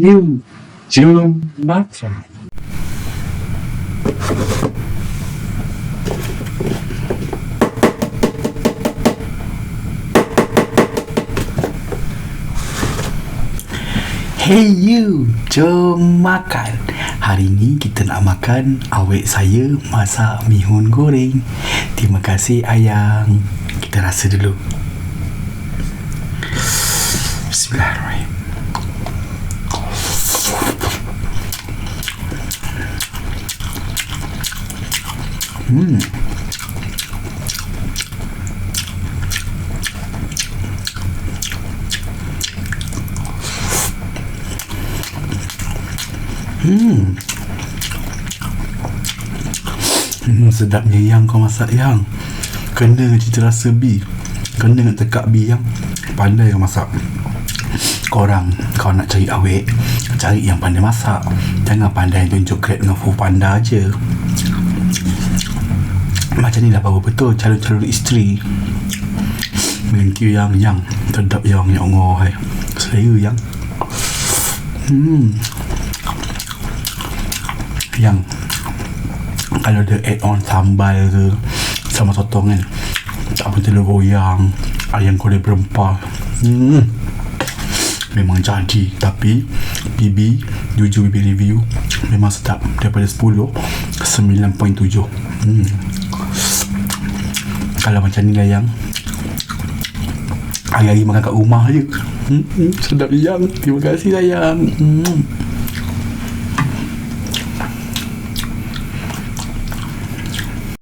You, jom makan. Hey you, jom makan. Hari ni kita nak makan awet saya masak mihun goreng. Terima kasih ayang. Kita rasa dulu. Bismillahirrahmanirrahim. Hmm. Hmm. Hmm, sedapnya yang kau masak yang. Kena cita rasa B. Kena nak tekak B yang. Pandai kau masak. Korang, kau nak cari awet, cari yang pandai masak. Jangan pandai tunjuk grade dengan full panda je. Macam ni lah baru betul calon-calon isteri. Thank you yang yang sedap yang ya Allah hai. Selera yang. Hmm. Yang kalau dia add on sambal ke sama sotong kan tak pun telur goyang ayam goreng berempah hmm. memang jadi. Tapi BB jujur BB review memang sedap. Daripada 10 9.7 hmm. kalau macam ni lah yang. Hari-hari makan kat rumah je. Hmm, hmm, sedap yang. Terima kasih sayang hmm.